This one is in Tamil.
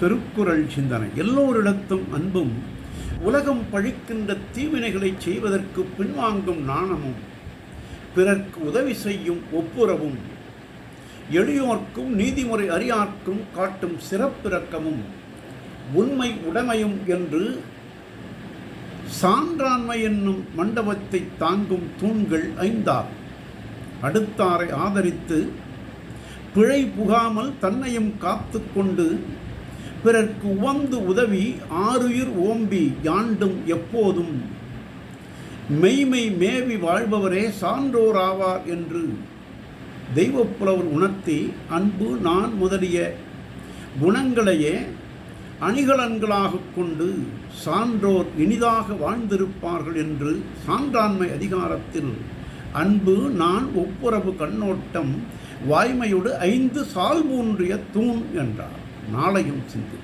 திருக்குறள் சிந்தனை. எல்லோரிடத்தும் அன்பும் உலகம் பழிக்கின்ற தீவினைகளை செய்வதற்கு பின்வாங்கும் நாணமும் பிறர்க்கு உதவி செய்யும் ஒப்புரவும் எளியோர்க்கும் நீதிமுறை அறியார்க்கும் காட்டும் சிறப்பிறக்கமும் உண்மை உடைமையும் என்று சான்றாண்மை என்னும் மண்டபத்தை தாங்கும் தூண்கள் ஐந்தார் அடுத்தாரை ஆதரித்து பிழை புகாமல் தன்னையும் காத்து கொண்டு பிறர்க்கு உவந்து உதவி ஆறுயிர் ஓம்பி யாண்டும் எப்போதும். மெய்மை மேவி வாழ்பவரே சான்றோர் ஆவார் என்று தெய்வப்புலவர் உணர்த்தி அன்பு நான் முதலிய குணங்களையே அணிகலன்களாகக் கொண்டு சான்றோர் இனிதாக வாழ்ந்திருப்பார்கள் என்று சான்றாண்மை அதிகாரத்தில் அன்பு நான் ஒப்புரவு கண்ணோட்டம் வாய்மையோடு ஐந்து சால்பூன்றிய தூண் என்றார். நாளையும் சிந்தி